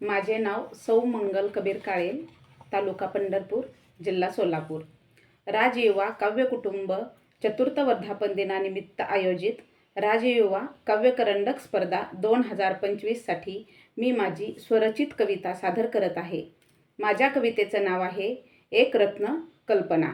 माझे नाव सौ मंगल कबीर काळेल तालुका पंढरपूर जिल्हा सोलापूर. राजयुवा काव्यकुटुंब चतुर्थ वर्धापन दिनानिमित्त आयोजित राजयुवा काव्यकरंडक स्पर्धा दोन हजार पंचवीससाठी मी माझी स्वरचित कविता सादर करत आहे. माझ्या कवितेचं नाव आहे एक रत्न कल्पना.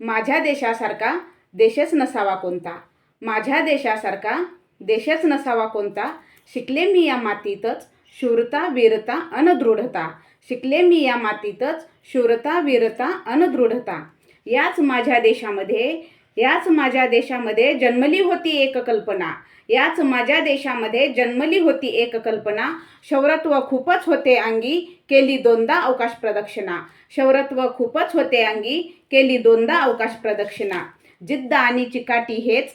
माझ्या देशासारखा देशच नसावा कोणता? माझ्या देशासारखा देशच नसावा कोणता? शिकले मी या मातीतच शूरता वीरता अनदृढता. शिकले मी या मातीतच शूरता वीरता अनदृढता. याच माझ्या देशामध्ये याच माझ्या देशामध्ये जन्मली होती एक कल्पना. याच माझ्या देशामध्ये जन्मली होती एक कल्पना. शौरत्व खूपच होते अंगी केली दोनदा अवकाश प्रदक्षिणा. शौरत्व खूपच होते अंगी केली दोनदा अवकाश प्रदक्षिणा. जिद्द आणि चिकाटी हेच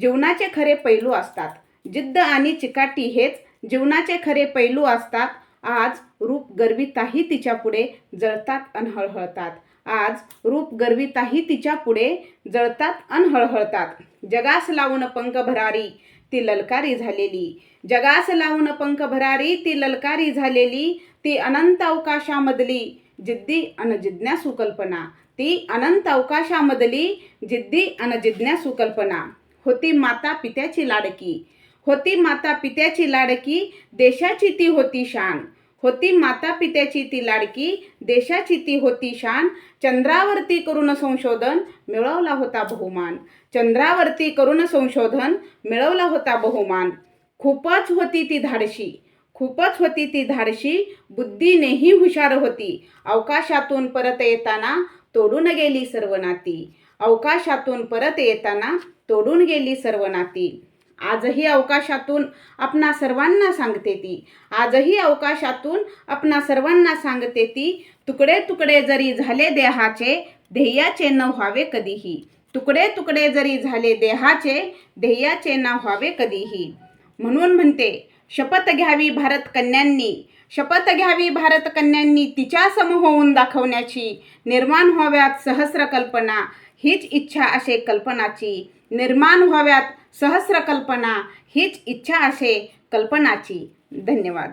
जीवनाचे खरे पैलू असतात. जिद्द आणि चिकाटी हेच जीवनाचे खरे पैलू असतात. आज रूप गर्विताही तिच्या पुढे जळतात अन हळहळतात. आज रूप गर्विताही तिच्या पुढे जळतात अन हळहळतात. जगास लावून पंख भरारी ती ललकारी झालेली. जगास लावून पंख भरारी ती ललकारी झालेली. ती अनंत अवकाशामधली जिद्दी अनजिज्ञा सुकल्पना कल्पना. ती अनंत अवकाशामधली जिद्दी अनजिज्ञा सुकल्पना कल्पना. होती माता पित्याची लाडकी. होती माता पित्याची लाडकी देशाची ती होती शान. होती माता पित्याची ती लाडकी देशाची ती होती शान. चंद्रावरती करून संशोधन मिळवला होता बहुमान. चंद्रावरती करून संशोधन मिळवला होता बहुमान. खूपच होती ती धाडशी. खूपच होती ती धाडशी. बुद्धीनेही हुशार होती. अवकाशातून परत येताना तोडून गेली सर्व नाती. अवकाशातून परत येताना तोडून गेली सर्व नाती. आजही अवकाशातून आपणा सर्वांना सांगते ती. आजही अवकाशातून आपणा सर्वांना सांगते ती तुकडे तुकडे जरी झाले देहाचे ध्येयाचे न व्हावे कधीही. तुकडे तुकडे जरी झाले देहाचे ध्येयाचे न व्हावे कधीही. म्हणून म्हणते शपथ घ्यावी भारत कन्यांनी शपथ घ्यावी भारत कन्यांनी तिच्या समूह होऊन दाखवण्याची निर्माण व्हाव्यात सहस्र कल्पना हीच इच्छा असे कल्पनाची निर्माण व्हाव्यात सहस्र कल्पना हीच इच्छा असे कल्पनाची. धन्यवाद.